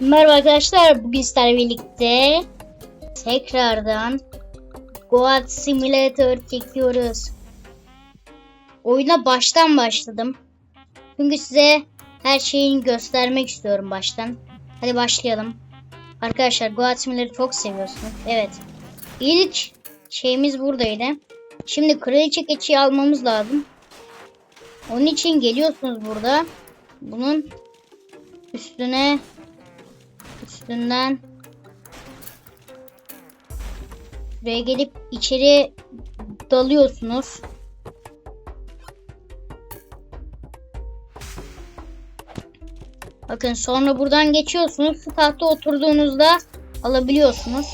Merhaba arkadaşlar. Bugün sizlerle birlikte tekrardan Goat Simulator çekiyoruz. Oyuna baştan başladım. Çünkü size her şeyini göstermek istiyorum baştan. Hadi başlayalım. Arkadaşlar Goat Simulator'ı çok seviyorsunuz. Evet. İlk şeyimiz buradaydı. Şimdi kraliçe keçiyi almamız lazım. Onun için geliyorsunuz burada. Bunun üstüne üstünden buraya gelip içeri dalıyorsunuz. Bakın sonra buradan geçiyorsunuz. Şu tahta oturduğunuzda alabiliyorsunuz.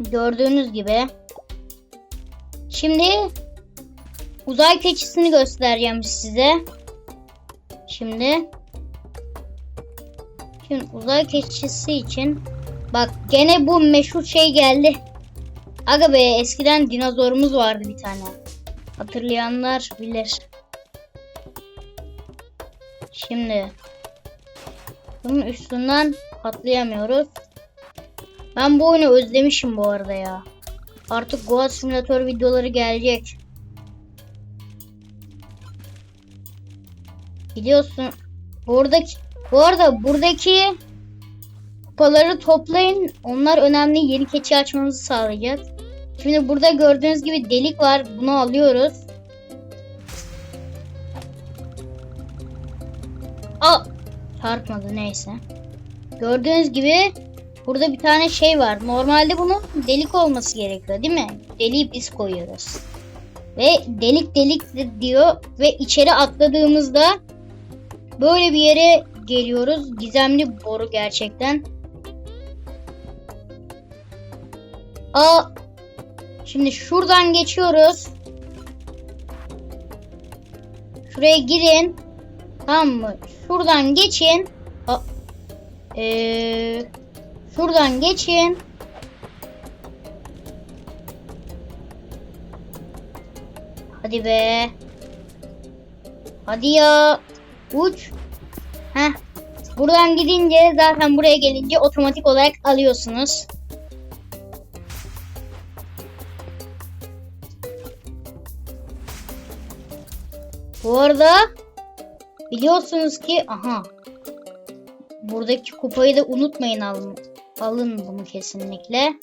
Gördüğünüz gibi. Şimdi uzay keçisini göstereceğim size. Şimdi Şimdi uzay keçisi için bak gene bu meşhur şey geldi. Aga be eskiden dinozorumuz vardı bir tane. Hatırlayanlar bilir. Şimdi bunun üstünden atlayamıyoruz. Ben bu oyunu özlemişim bu arada ya. Artık Goat Simulator videoları gelecek. Biliyorsun buradaki bu arada buradaki kupaları toplayın. Onlar önemli yeni keçi açmamızı sağlayacak. Şimdi burada gördüğünüz gibi delik var. Bunu alıyoruz. Aa! Çarpmadı neyse. Gördüğünüz gibi burada bir tane şey var. Normalde bunun delik olması gerekiyor değil mi? Deliği biz koyuyoruz. Ve delik delik diyor ve içeri atladığımızda böyle bir yere geliyoruz. Gizemli boru gerçekten. Aa, şimdi şuradan geçiyoruz. Şuraya girin. Tamam mı? Şuradan geçin. Aa, ee, şuradan geçin. Hadi be. Hadi ya. Uç. Heh. Buradan gidince zaten buraya gelince otomatik olarak alıyorsunuz. Bu arada biliyorsunuz ki aha buradaki kupayı da unutmayın alın, alın bunu kesinlikle.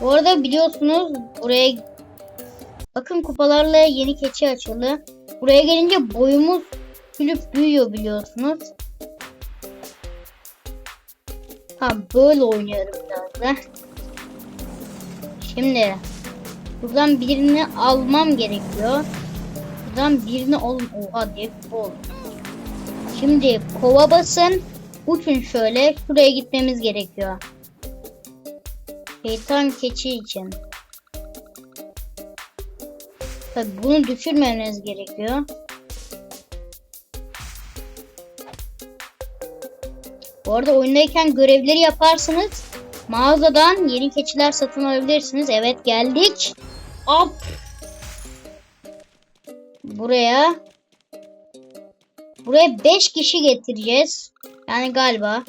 Bu arada biliyorsunuz buraya bakın kupalarla yeni keçi açıldı. Buraya gelince boyumuz gülüp büyüyor biliyorsunuz. Ha böyle oynuyorum biraz da. Şimdi buradan birini almam gerekiyor. Buradan birini alın. Oha diye ol. Şimdi kova basın. Uçun şöyle. Şuraya gitmemiz gerekiyor. Şeytan keçi için. Tabi bunu düşürmemeniz gerekiyor. Bu arada oyundayken görevleri yaparsınız. Mağazadan yeni keçiler satın alabilirsiniz. Evet geldik. Hop. Buraya. Buraya 5 kişi getireceğiz. Yani galiba.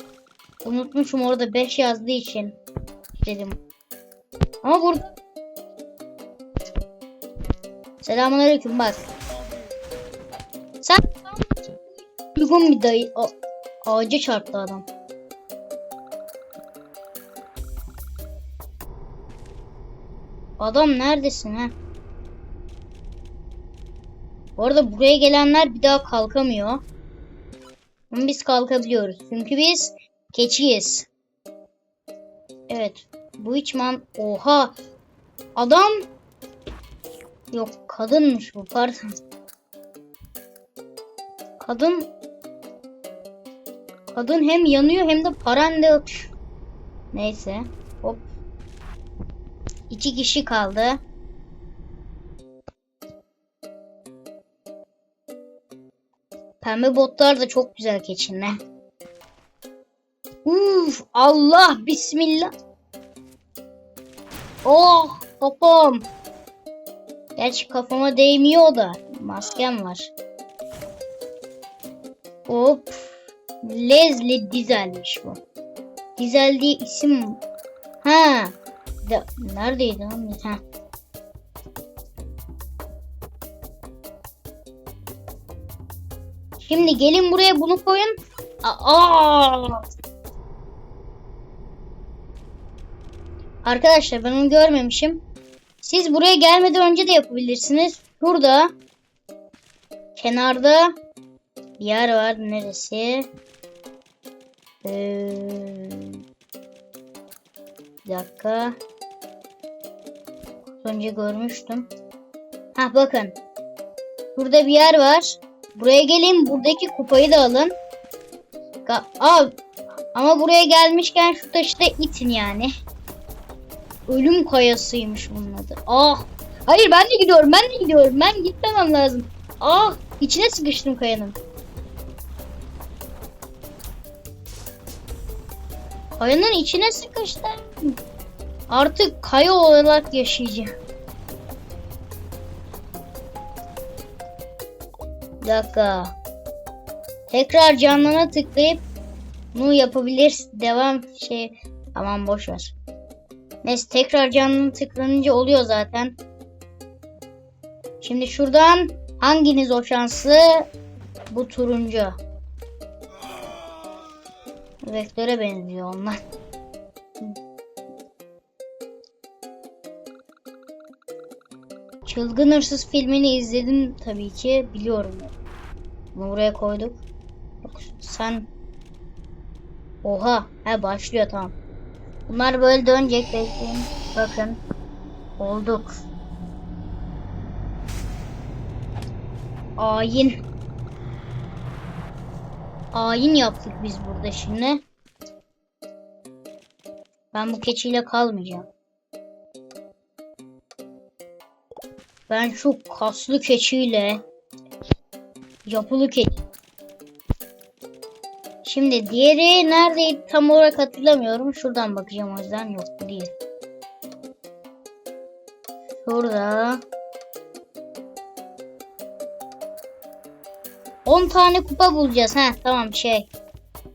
Unutmuşum orada 5 yazdığı için. Dedim. Ama burada. Selamünaleyküm bak. Sen uygun bir dayı. A ağaca çarptı adam. Adam neredesin ha? Bu arada buraya gelenler bir daha kalkamıyor. Ama biz kalkabiliyoruz. Çünkü biz keçiyiz. Evet. Bu hiç man... Oha! Adam... Yok kadınmış bu pardon. Kadın... Kadın hem yanıyor hem de parende atıyor. Neyse. Hop. İki kişi kaldı. Pembe botlar da çok güzel keçinle. Uf, Allah bismillah. Oh kafam. Gerçi kafama değmiyor da maskem var. Hop. Leslie Dizel'miş bu. Dizel diye isim. Ha. De, neredeydi lan? Ha. Şimdi gelin buraya bunu koyun. Aa! Arkadaşlar ben onu görmemişim. Siz buraya gelmeden önce de yapabilirsiniz. Şurada kenarda bir yer var. Neresi? Ee, bir dakika. Önce görmüştüm. Ha bakın. Burada bir yer var. Buraya gelin. Buradaki kupayı da alın. Aa, ama buraya gelmişken şu taşı da itin yani. Ölüm kayasıymış bunun adı. Ah. Hayır ben de gidiyorum. Ben de gidiyorum. Ben gitmemem lazım. Ah. içine sıkıştım kayanın. Kayanın içine sıkıştım. Artık kaya olarak yaşayacağım. Bir dakika. Tekrar canlana tıklayıp bunu yapabilir. Devam şey. Aman boş ver. Neyse tekrar canlı tıklanınca oluyor zaten. Şimdi şuradan hanginiz o şanslı? Bu turuncu. Vektöre benziyor onlar. Çılgın Hırsız filmini izledim tabii ki. Biliyorum. Bunu buraya koyduk. Yok, sen... Oha. He başlıyor tamam. Bunlar böyle dönecek bekleyin. Bakın. Olduk. Ayin. Ayin yaptık biz burada şimdi. Ben bu keçiyle kalmayacağım. Ben şu kaslı keçiyle yapılı keçi. Şimdi diğeri neredeydi tam olarak hatırlamıyorum. Şuradan bakacağım o yüzden yok değil. Şurada. 10 tane kupa bulacağız. Ha tamam şey.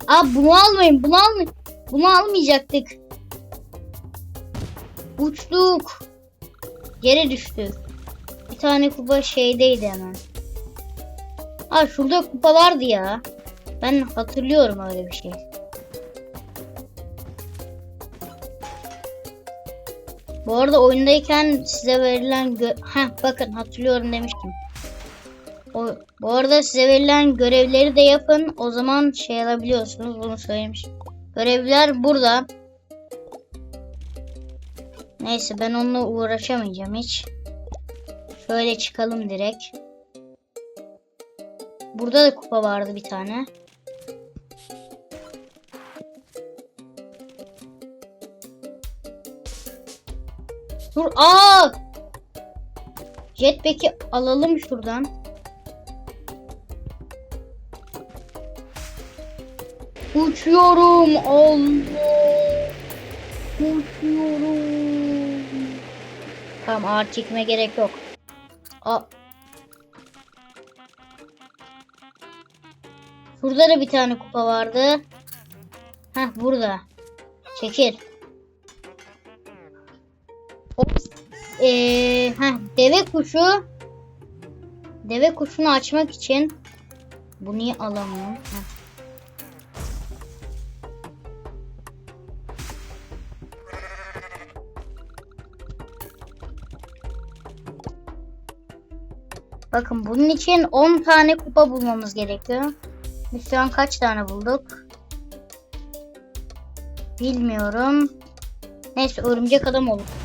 Aa bunu almayın. Bunu almayın. Bunu almayacaktık. Uçtuk. Yere düştük. Bir tane kupa şeydeydi hemen. Aa şurada kupa vardı ya. Ben hatırlıyorum öyle bir şey. Bu arada oyundayken size verilen gö Heh, bakın hatırlıyorum demiştim. O, bu arada size verilen görevleri de yapın. O zaman şey alabiliyorsunuz. Bunu söylemiş. Görevler burada. Neyse ben onunla uğraşamayacağım hiç. Şöyle çıkalım direkt. Burada da kupa vardı bir tane. Dur aa! Jetpack'i alalım şuradan. Uçuyorum Allah. Uçuyorum. Tamam ağır çekime gerek yok. Aa. Şurada da bir tane kupa vardı. Heh burada. Çekil. Ee, heh, deve kuşu. Deve kuşunu açmak için bunu niye alamıyorum? Heh. Bakın bunun için 10 tane kupa bulmamız gerekiyor. Biz şu an kaç tane bulduk? Bilmiyorum. Neyse örümcek adam bari.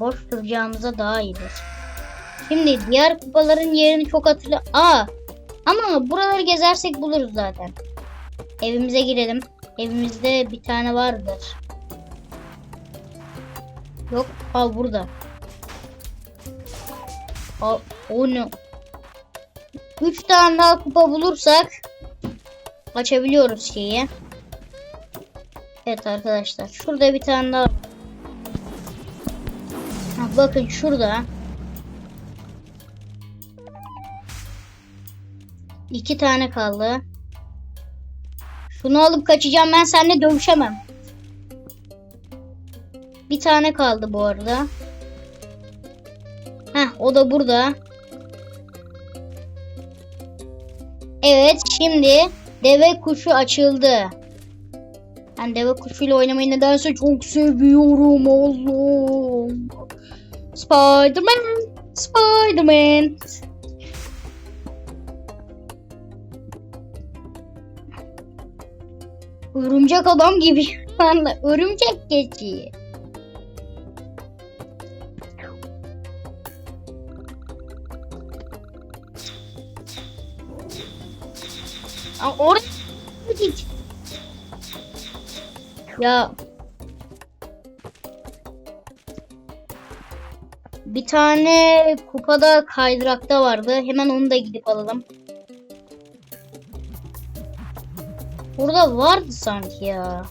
Boş duracağımıza daha iyidir. Şimdi diğer kupaların yerini çok hatırla... Aa! Ama buraları gezersek buluruz zaten. Evimize girelim. Evimizde bir tane vardır. Yok. Aa burada. Aa, o ne? 3 tane daha kupa bulursak açabiliyoruz şeyi. Evet arkadaşlar. Şurada bir tane daha. Bakın şurada. İki tane kaldı. Şunu alıp kaçacağım ben seninle dövüşemem. Bir tane kaldı bu arada. Heh o da burada. Evet şimdi deve kuşu açıldı. Ben deve kuşuyla oynamayı nedense çok seviyorum oğlum. Spiderman, Spiderman. Örümcek adam gibi anda. Örümcek geçi. Aa, oraya git. Ya bir tane kupada kaydırakta vardı. Hemen onu da gidip alalım. Burada vardı sanki ya.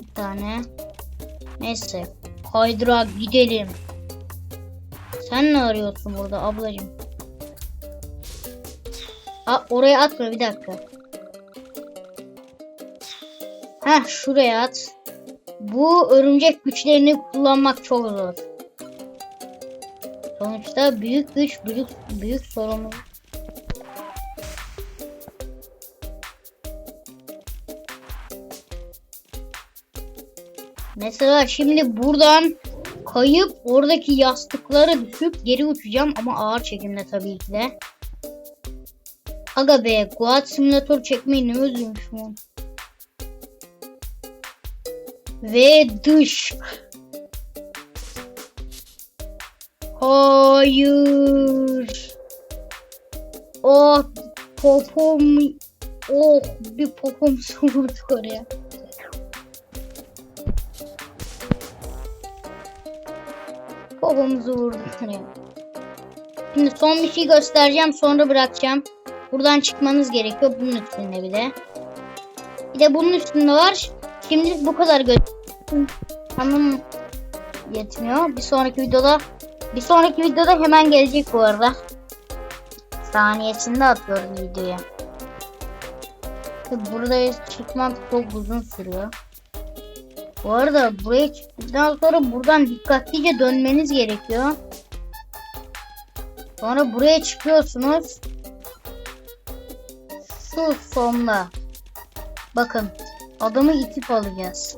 Bir tane. Neyse. Kaydırak gidelim. Sen ne arıyorsun burada ablacığım? Ha oraya atma bir dakika. Heh şuraya at. Bu örümcek güçlerini kullanmak çok zor. Sonuçta büyük güç büyük büyük sorumluluk. Mesela şimdi buradan kayıp oradaki yastıkları düşüp geri uçacağım ama ağır çekimde tabii ki de. Aga be Guat Simulator çekmeyi ne özlemişim onu. Ve dış. Hayır. Oh popom. Oh bir popom vurduk oraya. Popomuzu vurduk oraya. Şimdi son bir şey göstereceğim sonra bırakacağım. Buradan çıkmanız gerekiyor bunun üstünde bir de. Bir de bunun üstünde var. Şimdi bu kadar gö Tamam yetmiyor. Bir sonraki videoda bir sonraki videoda hemen gelecek bu arada. Saniyesinde atıyoruz videoya. Burada çıkmak çok uzun sürüyor. Bu arada buraya çıktıktan sonra buradan dikkatlice dönmeniz gerekiyor. Sonra buraya çıkıyorsunuz. Şu sonda. Bakın adamı itip alacağız.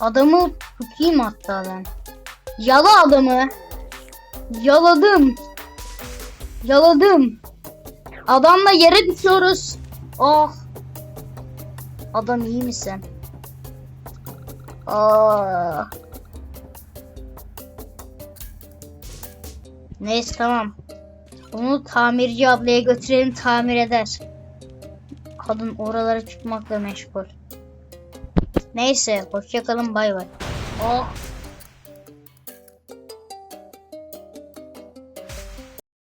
Adamı tutayım hatta ben. Yala adamı. Yaladım. Yaladım. Adamla yere düşüyoruz. Oh. Adam iyi misin? Aa. Neyse tamam. Bunu tamirci ablaya götürelim tamir eder. Kadın oralara çıkmakla meşgul. Neyse hoşçakalın bay bay. Oh.